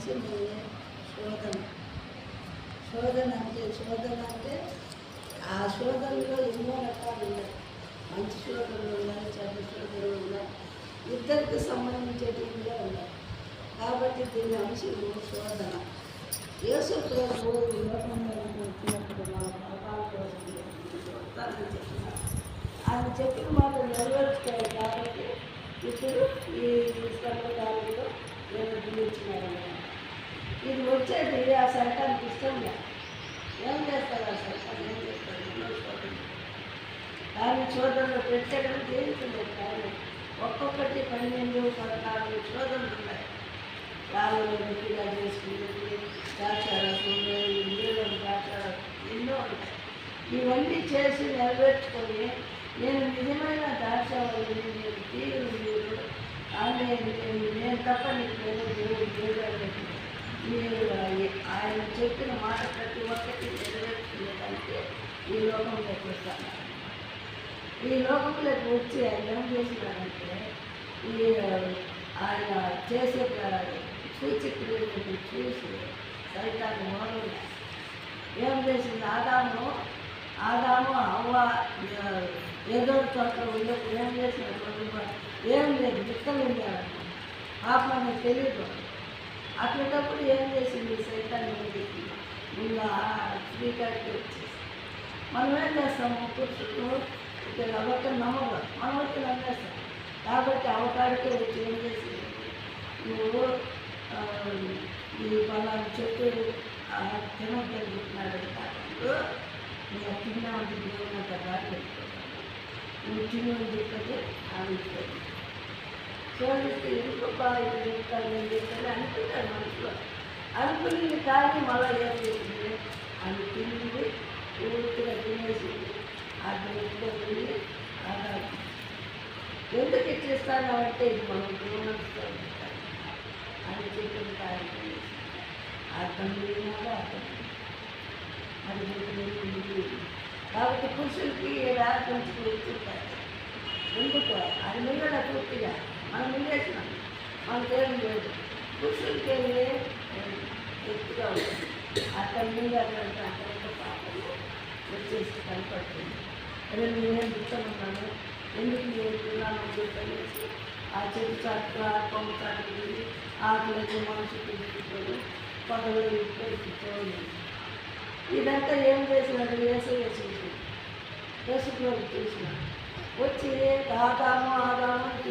వచ్చింది శోధన. శోధన అంటే శోధన అంటే ఆ శోధనలో ఎన్నో రకాలు ఉన్నాయి. మంచి శోధనలు ఉన్నాయి చెడ్డ శోధనలు ఉన్నాయి. ఇద్దరికి సంబంధించేటివిగా ఉన్నాయి. కాబట్టి దీని అంశం శోధన. యేసు ప్రభు ఈ వచ్చినప్పుడు మన పాపాల కోసం చెప్పినారు. ఆయన చెప్పిన మాట నెరవేర్చుకోవాలి కాబట్టి ఇప్పుడు ఈ సంప్రదాయంలో నేను జీవించినారు ఇది వచ్చేది ఆ సైతానికి ఇష్టం లేదు. ఏం చేస్తారు ఆ సైతాన్ని ఏం చేస్తారు? దాన్ని శోధనలు. కానీ శోధనలు పెట్టడం కానీ ఒక్కొక్కటి పన్నెండు పద్నాలుగు శోధనలు ఉన్నాయి. రాళ్ళు గట్టిగా చేసుకునేది దాచారసం నీళ్ళని దాచారం ఎన్నో ఉంటాయి ఇవన్నీ చేసి నెరవేర్చుకొని నేను నిజమైన దాచాలని నేను తీరు మీరు ఆమె నేను తప్ప నీకు లేదు దేవుడు దేవుడు అని మీరు ఆయన చెప్పిన మాట ప్రతి ఒక్కటి నెరవేర్చుకునేదానికి ఈ లోకంలోకి వస్తాను ఈ లోకంలోకి వచ్చి ఆయన ఏం చేసినారంటే ఈ ఆయన చేసే సూచక్రియలను చూసి సైతాన్ని మోడలు ఏం చేసింది ఆదాము ఆదాము అవ్వ ఏదో చోట్ల ఉండేప్పుడు ఏం చేసిన ఏం లేదు దుఃఖం ఉండాలి పాప తెలియదు. అట్లాంటప్పుడు ఏం చేసింది? సైతాన్ని వదిలేసి ముందు ఆ స్త్రీకాడికి వచ్చేసి మనం ఏం చేస్తాము పురుషులు ఇక్కడ అవకాశం నమ్మకం మనం వచ్చి నమ్మేస్తాం. కాబట్టి అవకాడికే వచ్చి ఏం చేసింది? నువ్వు ఈ పలానా చెట్టు ఆ, తినొద్దని చెప్పినాడు కాకుండా నువ్వు తిన్నా ఉంది దేవుని అంత దారి నువ్వు తిని చెప్పేది ఆమె చూడండి ఎందుకు? బాగా ఇది చెప్తాను నేను చెప్తాను అనుకుంటాను మనసులో అనుకుని కానీ మళ్ళీ ఏం చేసింది అని తింది పూర్తిగా తినేసింది ఆ దేవుడితో తిని ఎందుకు ఇచ్చేస్తాను అంటే ఇది మనం దేవునితో అని చెప్పిన ఆయన అర్థం లేనివాడు అర్థం అది గుర్తు కాబట్టి పురుషులకి ఏ కూర్చుంటారు ఎందుకు అది మింగడ అంతేం లేదు. పురుషులకి వెళ్ళి ఎత్తుగా ఉంటుంది అక్కడ మింగాలంటే అక్కడ పాపము వచ్చేసి కనపడుతుంది. అదే నేనేం దుఃఖనున్నాను ఎందుకు నేను తిన్నాను అని చెప్పేసి ఆ చెట్టు చాటు ఆ కొమ్మ చాటు ఆకులకి మనసు తీసుకుంటాడు పదవులు ఇచ్చుకోవాలి ఇదంతా ఏం చేసినాడు? వేసే వేసేసి యేసుప్రభు చూసిన వచ్చి ఆదాము ఆదాము అని